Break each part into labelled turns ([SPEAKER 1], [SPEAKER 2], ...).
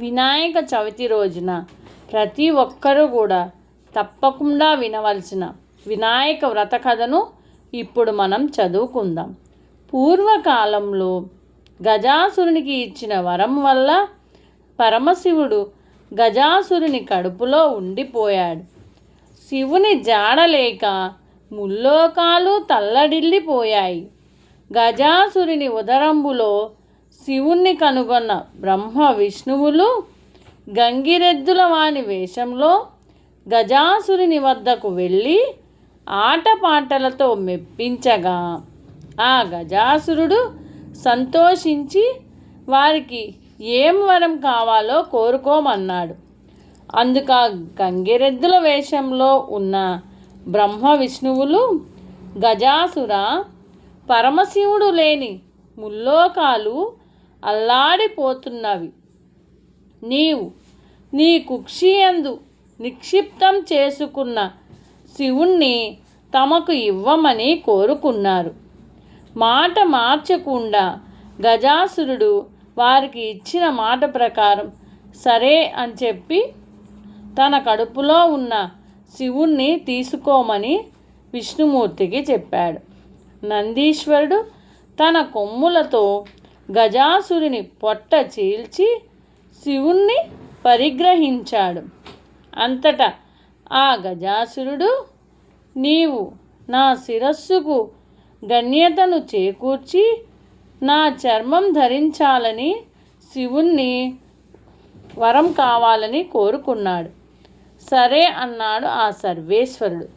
[SPEAKER 1] వినాయక చవితి రోజున ప్రతి ఒక్కరూ కూడా తప్పకుండా వినవలసిన వినాయక వ్రత కథను ఇప్పుడు మనం చదువుకుందాం. పూర్వకాలంలో గజాసురునికి ఇచ్చిన వరం వల్ల పరమశివుడు గజాసురుని కడుపులో ఉండిపోయాడు. శివుని జాడలేక ముల్లోకాలు తల్లడిల్లిపోయాయి. గజాసురుని ఉదరంబులో శివుణ్ణి కనుగొన్న బ్రహ్మ విష్ణువులు గంగిరెద్దుల వాని వేషంలో గజాసురుని వద్దకు వెళ్ళి ఆటపాటలతో మెప్పించగా. ఆ గజాసురుడు సంతోషించి వారికి ఏం వరం కావాలో కోరుకోమన్నాడు. అందుక గంగిరెద్దుల వేషంలో ఉన్న బ్రహ్మ విష్ణువులు గజాసుర పరమశివుడు లేని ముల్లోకాలు అల్లాడిపోతున్నవి. నీవు నీ కుక్షియందు నిక్షిప్తం చేసుకున్న శివుణ్ణి తమకు ఇవ్వమని కోరుకున్నారు. మాట మార్చకుండా గజాసురుడు వారికి ఇచ్చిన మాట ప్రకారం సరే అని చెప్పి తన కడుపులో ఉన్న శివుణ్ణి తీసుకోమని విష్ణుమూర్తికి చెప్పాడు. నందీశ్వరుడు తన కొమ్ములతో గజాసురుని పొట్ట చీల్చి శివుణ్ణి పరిగ్రహించాడు. అంతటా ఆ గజాసురుడు నీవు నా శిరస్సుకు గణ్యతను చేకూర్చి నా చర్మం ధరించాలని శివుణ్ణి వరం కావాలని కోరుకున్నాడు. సరే అన్నాడు ఆ సర్వేశ్వరుడు.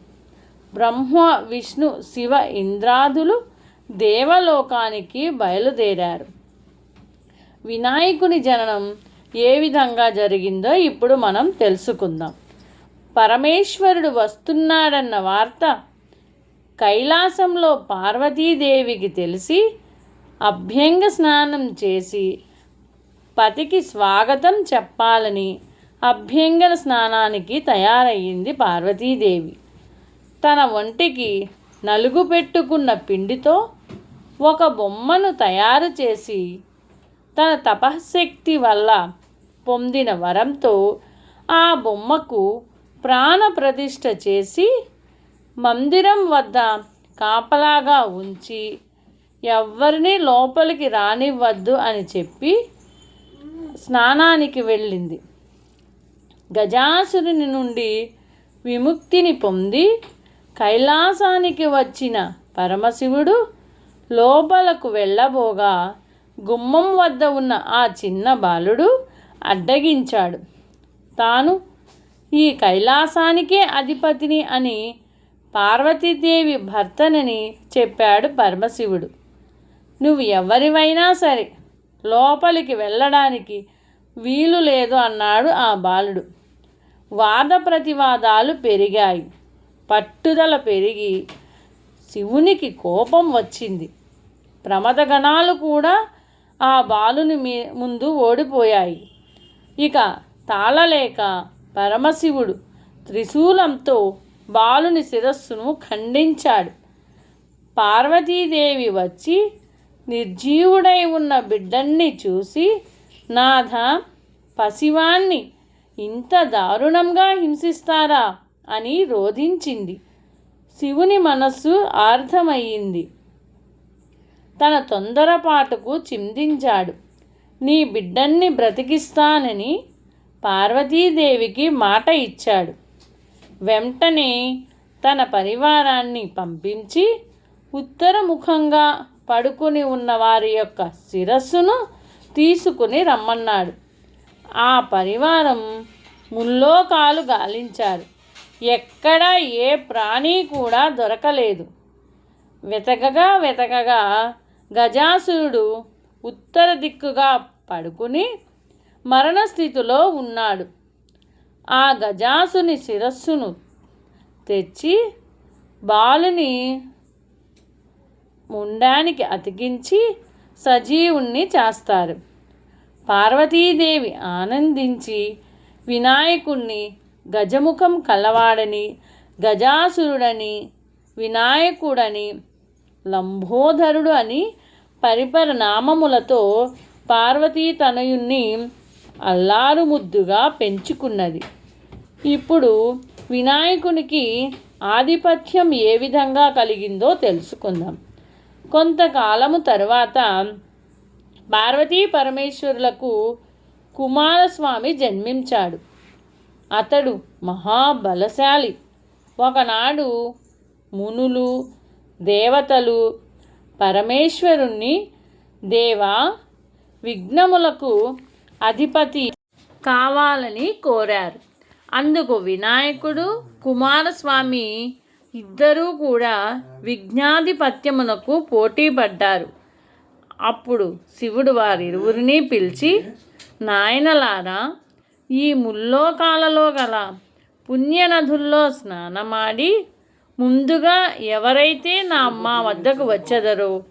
[SPEAKER 1] బ్రహ్మ విష్ణు శివ ఇంద్రాదులు దేవలోకానికి బయలుదేరారు. వినాయకుని జననం ఏ విధంగా జరిగిందో ఇప్పుడు మనం తెలుసుకుందాం. పరమేశ్వరుడు వస్తున్నాడన్న వార్త కైలాసంలో పార్వతీదేవికి తెలిసి అభ్యంగ స్నానం చేసి పతికి స్వాగతం చెప్పాలని అభ్యంగన స్నానానికి తయారయ్యింది పార్వతీదేవి. తన ఒంటికి నలుగు పెట్టుకున్న పిండితో ఒక బొమ్మను తయారు చేసి తన తపశక్తి వల్ల పొందిన వరంతో ఆ బొమ్మకు ప్రాణప్రతిష్ఠ చేసి మందిరం వద్ద కాపలాగా ఉంచి ఎవ్వరినీ లోపలికి రానివ్వద్దు అని చెప్పి స్నానానికి వెళ్ళింది. గజాసురుని నుండి విముక్తిని పొంది కైలాసానికి వచ్చిన పరమశివుడు లోపలకు వెళ్ళబోగా గుమ్మం వద్ద ఉన్న ఆ చిన్న బాలుడు అడ్డగించాడు. తాను ఈ కైలాసానికే అధిపతిని అని పార్వతీదేవి భర్తనని చెప్పాడు పరమశివుడు. నువ్వు ఎవరివైనా సరే లోపలికి వెళ్ళడానికి వీలు లేదు అన్నాడు ఆ బాలుడు. వాద ప్రతివాదాలు పెరిగాయి. పట్టుదల పెరిగి శివునికి కోపం వచ్చింది. ప్రమదగణాలు కూడా ఆ బాలుని మీ ముందు ఓడిపోయాయి. ఇక తాళలేక పరమశివుడు త్రిశూలంతో బాలుని శిరస్సును ఖండించాడు. పార్వతీదేవి వచ్చి నిర్జీవుడై ఉన్న బిడ్డన్ని చూసి నాథ పసివాణ్ణి ఇంత దారుణంగా హింసిస్తారా? అని రోధించింది. శివుని మనస్సు ఆర్ధమయ్యింది. తన తొందరపాటుకు చిందించాడు. నీ బిడ్డన్ని బ్రతికిస్తానని పార్వతీదేవికి మాట ఇచ్చాడు. వెంటనే తన పరివారాన్ని పంపించి ఉత్తరముఖంగా పడుకుని ఉన్న వారి యొక్క శిరస్సును తీసుకుని రమ్మన్నాడు. ఆ పరివారం ముల్లోకాలు గాలించారు. ఎక్కడా ఏ ప్రాణి కూడా దొరకలేదు. వెతకగా వెతకగా గజాసురుడు ఉత్తర దిక్కుగా పడుకుని మరణస్థితిలో ఉన్నాడు. ఆ గజాసుని శిరస్సును తెచ్చి బాలుని ముండానికి అతికించి సజీవుణ్ణి చేస్తారు. పార్వతీదేవి ఆనందించి వినాయకుణ్ణి గజముఖం కలవాడని గజాసురుడని వినాయకుడని లంబోధరుడు అని పరిపర నామములతో పార్వతీ తనయుణ్ణి అల్లారు ముద్దుగా పెంచుకున్నది. ఇప్పుడు వినాయకునికి ఆధిపత్యం ఏ విధంగా కలిగిందో తెలుసుకుందాం. కొంతకాలము తర్వాత పార్వతీ పరమేశ్వరులకు కుమారస్వామి జన్మించాడు. అతడు మహాబలశాలి. ఒకనాడు మునులు దేవతలు పరమేశ్వరుణ్ణి దేవా విఘ్నములకు అధిపతి కావాలని కోరారు. అందుకు వినాయకుడు కుమారస్వామి ఇద్దరూ కూడా విఘ్నాధిపత్యమునకు పోటీ పడ్డారు అప్పుడు శివుడు వారిరువురిని పిలిచి నాయనలారా ఈ ముల్లోకాలలో గల పుణ్యనదుల్లో స్నానమాడి ముందుగా ఎవరైతే నా అమ్మ వద్దకు వచ్చెదరో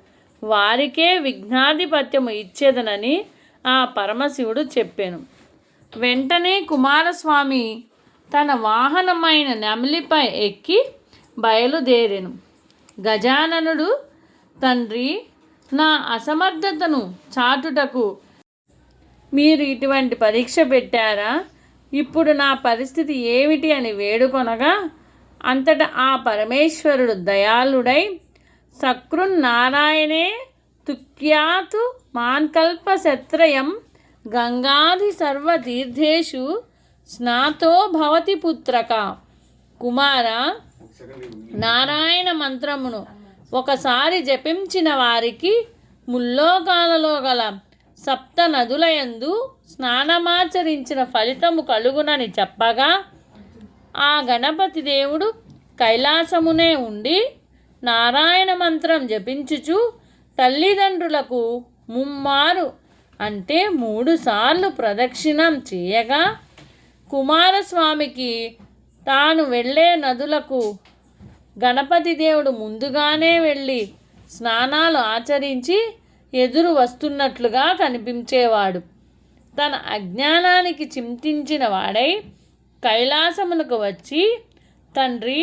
[SPEAKER 1] వారికే విఘ్నాధిపత్యము ఇచ్చేదనని ఆ పరమశివుడు చెప్పాను. వెంటనే కుమారస్వామి తన వాహనమైన నెమలిపై ఎక్కి బయలుదేరాను. గజాననుడు తండ్రి నా అసమర్థతను చాటుటకు మీరు ఇటువంటి పరీక్ష పెట్టారా? ఇప్పుడు నా పరిస్థితి ఏమిటి అని వేడుకొనగా అంతటా ఆ పరమేశ్వరుడు దయాళుడై సకృన్నారాయణే తుక్యాతు మాన్కల్ప శత్రయం సర్వతీర్థేషు స్నాతో భవతి పుత్రక. కుమార నారాయణ మంత్రమును ఒకసారి జపించిన వారికి ముల్లోకాలలో గల సప్త నదులయందు స్నానమాచరించిన ఫలితము కలుగునని చెప్పగా ఆ గణపతి దేవుడు కైలాసమునే ఉండి నారాయణ మంత్రం జపించుచు తల్లిదండ్రులకు ముమ్మారు అంటే మూడుసార్లు ప్రదక్షిణం చేయగా కుమారస్వామికి తాను వెళ్ళే నదులకు గణపతి దేవుడు ముందుగానే వెళ్ళి స్నానాలు ఆచరించి ఎదురు వస్తున్నట్లుగా కనిపించేవాడు. తన అజ్ఞానానికి చింతించిన వాడై కైలాసమునకు వచ్చి తండ్రి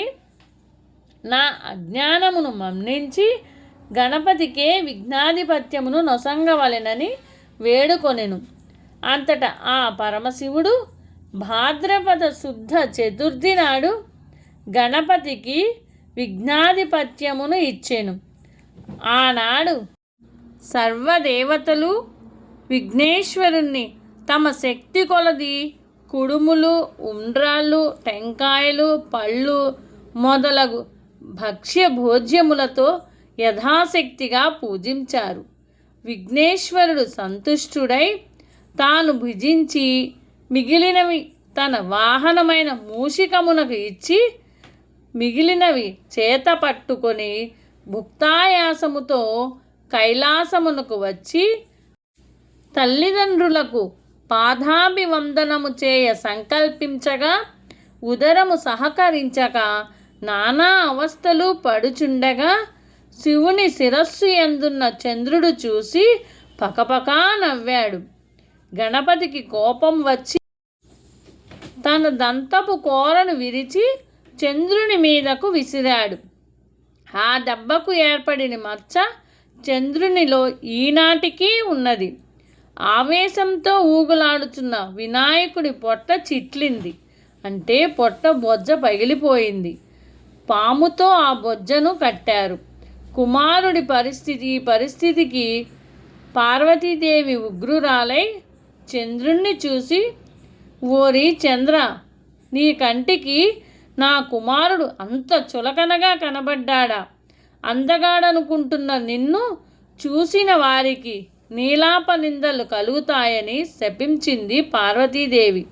[SPEAKER 1] నా అజ్ఞానమును మన్నించి గణపతికే విఘ్నాధిపత్యమును నొసంగవలెనని వేడుకొనెను. అంతటా ఆ పరమశివుడు భాద్రపద శుద్ధ చతుర్థి నాడు గణపతికి విఘ్నాధిపత్యమును ఇచ్చెను. ఆనాడు సర్వదేవతలు విఘ్నేశ్వరుణ్ణి తమ శక్తి కొలది కుడుములు ఉండ్రాళ్ళు టెంకాయలు పళ్ళు మొదలగు భక్ష్య భోజ్యములతో యథాశక్తిగా పూజించారు. విఘ్నేశ్వరుడు సంతుష్టుడై తాను భుజించి మిగిలినవి తన వాహనమైన మూషికమునకు ఇచ్చి మిగిలినవి చేత పట్టుకొని భుక్తాయాసముతో కైలాసమునకు వచ్చి తల్లిదండ్రులకు పాదాభివందనము చేయ సంకల్పించగా ఉదరము సహకరించక నానా అవస్థలు పడుచుండగా శివుని శిరస్సు ఎందున్న చంద్రుడు చూసి పకపకా నవ్వాడు. గణపతికి కోపం వచ్చి తన దంతపు కోరను విరిచి చంద్రుని మీదకు విసిరాడు. ఆ దెబ్బకు ఏర్పడిన మచ్చ చంద్రునిలో ఈనాటికి ఉన్నది. ఆవేశంతో ఊగులాడుతున్న వినాయకుడి పొట్ట చిట్లింది. అంటే పొట్ట బొజ్జ పగిలిపోయింది. పాముతో ఆ బొజ్జను కట్టారు. కుమారుడి పరిస్థితి పరిస్థితికి పార్వతీదేవి ఉగ్రురాలై చంద్రుణ్ణి చూసి ఓరి చంద్ర నీ కంటికి నా కుమారుడు అంత చులకనగా కనబడ్డాడా? అందగాడనుకుంటున్న నిన్ను చూసిన వారికి నీలాప నిందలు కలుగుతాయని శపించింది పార్వతీదేవి.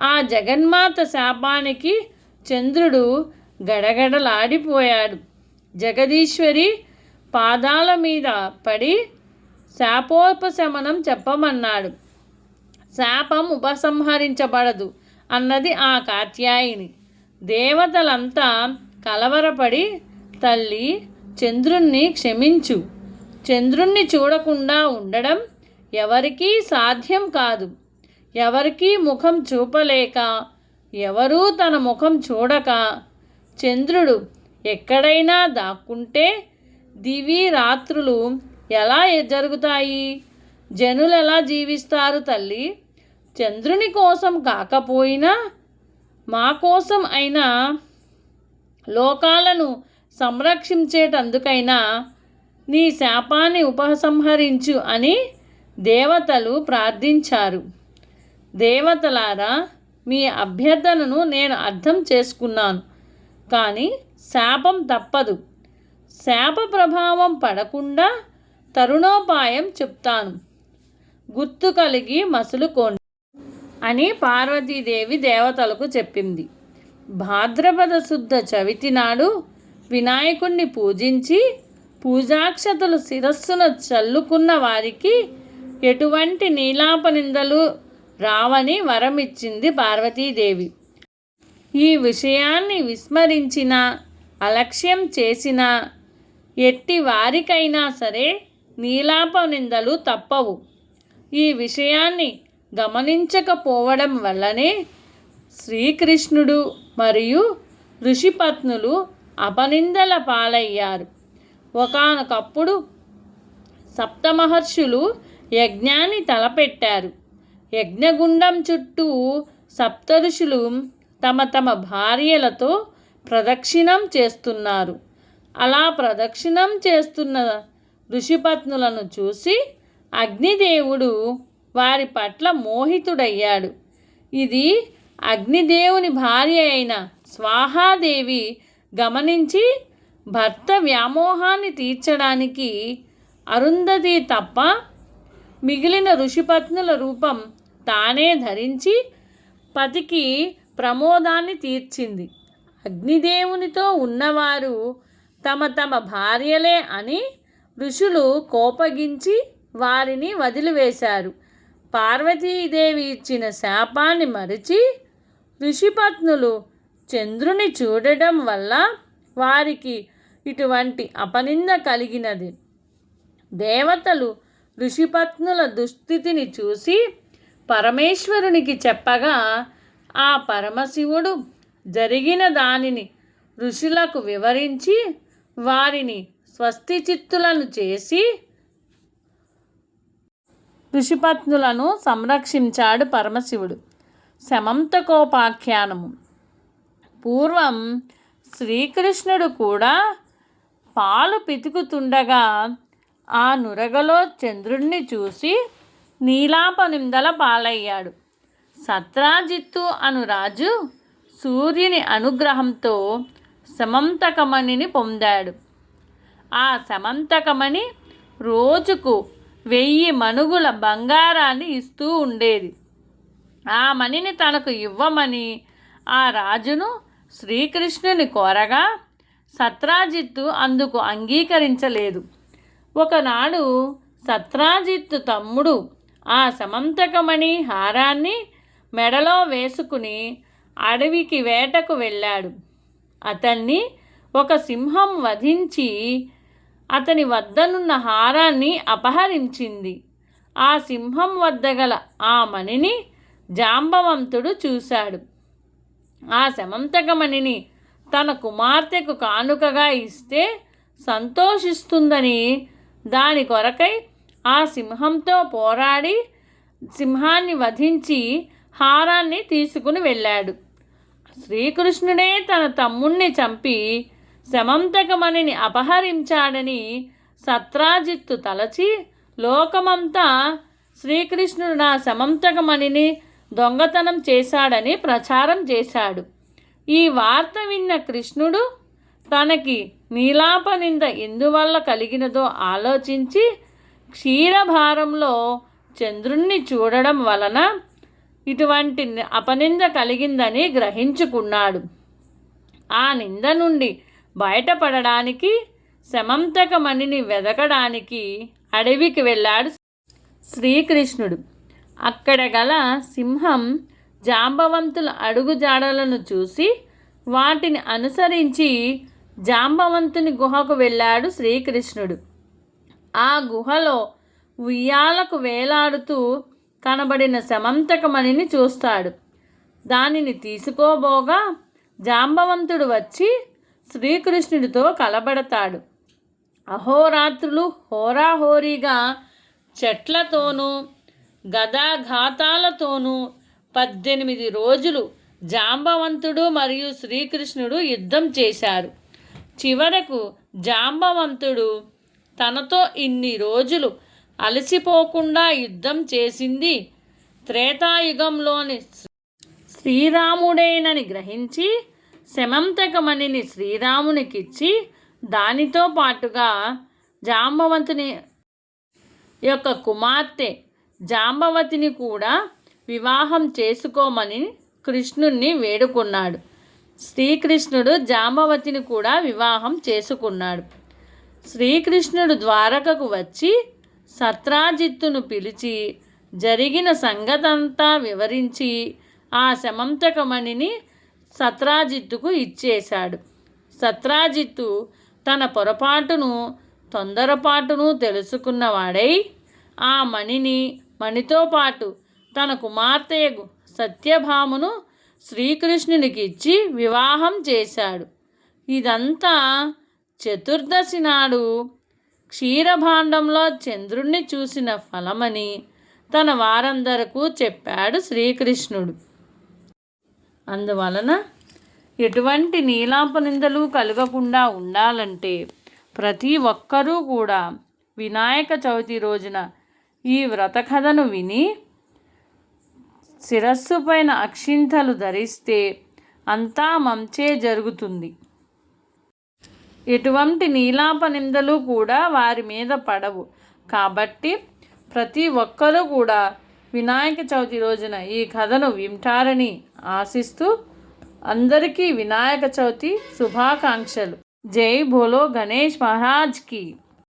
[SPEAKER 1] ఆ జగన్మాత శాపానికి చంద్రుడు గడగడలాడిపోయాడు. జగదీశ్వరి పాదాల మీద పడి శాపోపశమనం చెప్పమన్నాడు. శాపం ఉపసంహరించబడదు అన్నది ఆ కాత్యాయిని. దేవతలంతా కలవరపడి తల్లి చంద్రుణ్ణి క్షమించు. చంద్రుణ్ణి చూడకుండా ఉండడం ఎవరికీ సాధ్యం కాదు. ఎవరికీ ముఖం చూపలేక ఎవరూ తన ముఖం చూడక చంద్రుడు ఎక్కడైనా దాక్కుంటే దివి రాత్రులు ఎలా జరుగుతాయి? జనులు ఎలా జీవిస్తారు తల్లి? చంద్రుని కోసం కాకపోయినా మా కోసం అయినా లోకాలను సంరక్షించేటందుకైనా నీ శాపాన్ని ఉపసంహరించు అని దేవతలు ప్రార్థించారు. దేవతలారా మీ అభ్యర్థనను నేను అర్థం చేసుకున్నాను కానీ శాపం తప్పదు. శాప ప్రభావం పడకుండా తరుణోపాయం చెప్తాను. గుర్తు కలిగి మసులుకోండి అని పార్వతీదేవి దేవతలకు చెప్పింది. భాద్రపద శుద్ధ చవితి నాడు వినాయకుణ్ణి పూజించి పూజాక్షతలు శిరస్సున చల్లుకున్న వారికి ఎటువంటి నీలాప నిందలు రావని వరమిచ్చింది పార్వతీదేవి. ఈ విషయాన్ని విస్మరించిన అలక్ష్యం చేసిన ఎట్టి వారికైనా సరే నీలాప నిందలు తప్పవు. ఈ విషయాన్ని గమనించకపోవడం వల్లనే శ్రీకృష్ణుడు మరియు ఋషిపత్నులు అపనిందల పాలయ్యారు. ఒకానొకప్పుడు సప్తమహర్షులు యజ్ఞాన్ని తలపెట్టారు. యజ్ఞగుండం చుట్టూ సప్తఋషులు తమ తమ భార్యలతో ప్రదక్షిణం చేస్తున్నారు. అలా ప్రదక్షిణం చేస్తున్న ఋషిపత్నులను చూసి అగ్నిదేవుడు వారి పట్ల మోహితుడయ్యాడు. ఇది అగ్నిదేవుని భార్య అయిన స్వాహాదేవి గమనించి భర్త వ్యామోహాన్ని తీర్చడానికి అరుంధతి తప్ప మిగిలిన ఋషిపత్నుల రూపం తానే ధరించి పతికి ప్రమోదాన్ని తీర్చింది. అగ్నిదేవునితో ఉన్నవారు తమ తమ భార్యలే అని ఋషులు కోపగించి వారిని వదిలివేశారు. పార్వతీదేవి ఇచ్చిన శాపాన్ని మరిచి ఋషిపత్నులు చంద్రుని చూడడం వల్ల వారికి ఇటువంటి అపనింద కలిగినది. దేవతలు ఋషిపత్నుల దుస్థితిని చూసి పరమేశ్వరునికి చెప్పగా ఆ పరమశివుడు జరిగిన దానిని ఋషులకు వివరించి వారిని స్వస్తి చిత్తులను చేసి ఋషిపత్నులను సంరక్షించాడు పరమశివుడు. శమంతకోపాఖ్యానము పూర్వం శ్రీకృష్ణుడు కూడా పాలు పితుకుతుండగా ఆ నురగలో చంద్రుణ్ణి చూసి నీలాపనిందల పాలయ్యాడు. సత్రాజిత్తు అను రాజు సూర్యుని అనుగ్రహంతో సమంతకమణిని పొందాడు. ఆ సమంతకమణి రోజుకు వెయ్యి మనుగుల బంగారాన్ని ఇస్తూ ఉండేది. ఆ మణిని తనకు ఇవ్వమని ఆ రాజును శ్రీకృష్ణుని కోరగా సత్రాజిత్తు అందుకు అంగీకరించలేదు. ఒకనాడు సత్రాజిత్తు తమ్ముడు ఆ సమంతకమణి హారాన్ని మెడలో వేసుకుని అడవికి వేటకు వెళ్ళాడు. అతన్ని ఒక సింహం వధించి అతని వద్దనున్న హారాన్ని అపహరించింది. ఆ సింహం వద్ద గల ఆ మణిని జాంబవంతుడు చూశాడు. ఆ సమంతకమణిని తన కుమార్తెకు కానుకగా ఇస్తే సంతోషిస్తుందని దాని కొరకై ఆ సింహంతో పోరాడి సింహాన్ని వధించి హారాన్ని తీసుకుని వెళ్ళాడు. శ్రీకృష్ణుడే తన తమ్ముణ్ణి చంపి శమంతకమణిని అపహరించాడని సత్రాజిత్తు తలచి లోకమంతా శ్రీకృష్ణుడు నా శమంతకమణిని దొంగతనం చేశాడని ప్రచారం చేశాడు. ఈ వార్త విన్న కృష్ణుడు తనకి నీలాపనింద ఎందువల్ల కలిగినదో ఆలోచించి క్షీరభారంలో చంద్రుణ్ణి చూడడం వలన ఇటువంటి అపనింద కలిగిందని గ్రహించుకున్నాడు. ఆ నింద నుండి బయటపడడానికి శమంతకమణిని వెదకడానికి అడవికి వెళ్ళాడు శ్రీకృష్ణుడు. అక్కడ గల సింహం జాంబవంతుల అడుగుజాడలను చూసి వాటిని అనుసరించి జాంబవంతుని గుహకు వెళ్ళాడు శ్రీకృష్ణుడు. ఆ గుహలో ఉయ్యాలకు వేలాడుతూ కనబడిన సమంతకమణిని చూస్తాడు. దానిని తీసుకోబోగా జాంబవంతుడు వచ్చి శ్రీకృష్ణుడితో కలబడతాడు. అహోరాత్రులు హోరాహోరీగా చెట్లతోనూ గదాఘాతాలతోనూ పద్దెనిమిది రోజులు జాంబవంతుడు మరియు శ్రీకృష్ణుడు యుద్ధం చేశారు. చివరకు జాంబవంతుడు తనతో ఇన్ని రోజులు అలసిపోకుండా యుద్ధం చేసింది త్రేతాయుగంలోని శ్రీరాముడేనని గ్రహించి శమంతకమణిని శ్రీరామునికిచ్చి దానితో పాటుగా జాంబవంతుని యొక్క కుమార్తె జాంబవతిని కూడా వివాహం చేసుకోమని కృష్ణుణ్ణి వేడుకున్నాడు. శ్రీకృష్ణుడు జాంబవతిని కూడా వివాహం చేసుకున్నాడు. శ్రీకృష్ణుడు ద్వారకకు వచ్చి సత్రాజిత్తును పిలిచి జరిగిన సంగతంతా వివరించి ఆ శమంతకమణిని సత్రాజిత్తుకు ఇచ్చేశాడు. సత్రాజిత్తు తన పొరపాటును తొందరపాటును తెలుసుకున్నవాడై ఆ మణిని మణితో పాటు తన కుమార్తెయగు సత్యభామును శ్రీకృష్ణునికి ఇచ్చి వివాహం చేశాడు. ఇదంతా చతుర్దశి నాడు క్షీరభాండంలో చంద్రుణ్ణి చూసిన ఫలమని తన వారందరకు చెప్పాడు శ్రీకృష్ణుడు. అందువలన ఎటువంటి నీలాపనిందలు కలగకుండా ఉండాలంటే ప్రతి ఒక్కరూ కూడా వినాయక చవితి రోజున ఈ వ్రతకథను విని శిరస్సు పైన అక్షింతలు ధరిస్తే అంతా మంచే జరుగుతుంది. ఎటువంటి నీలాప నిందలు కూడా వారి మీద పడవు. కాబట్టి ప్రతి ఒక్కరూ కూడా వినాయక చవితి రోజున ఈ కథను వింటారని ఆశిస్తూ అందరికీ వినాయక చవితి శుభాకాంక్షలు. జై బోలో గణేష్ మహారాజ్కి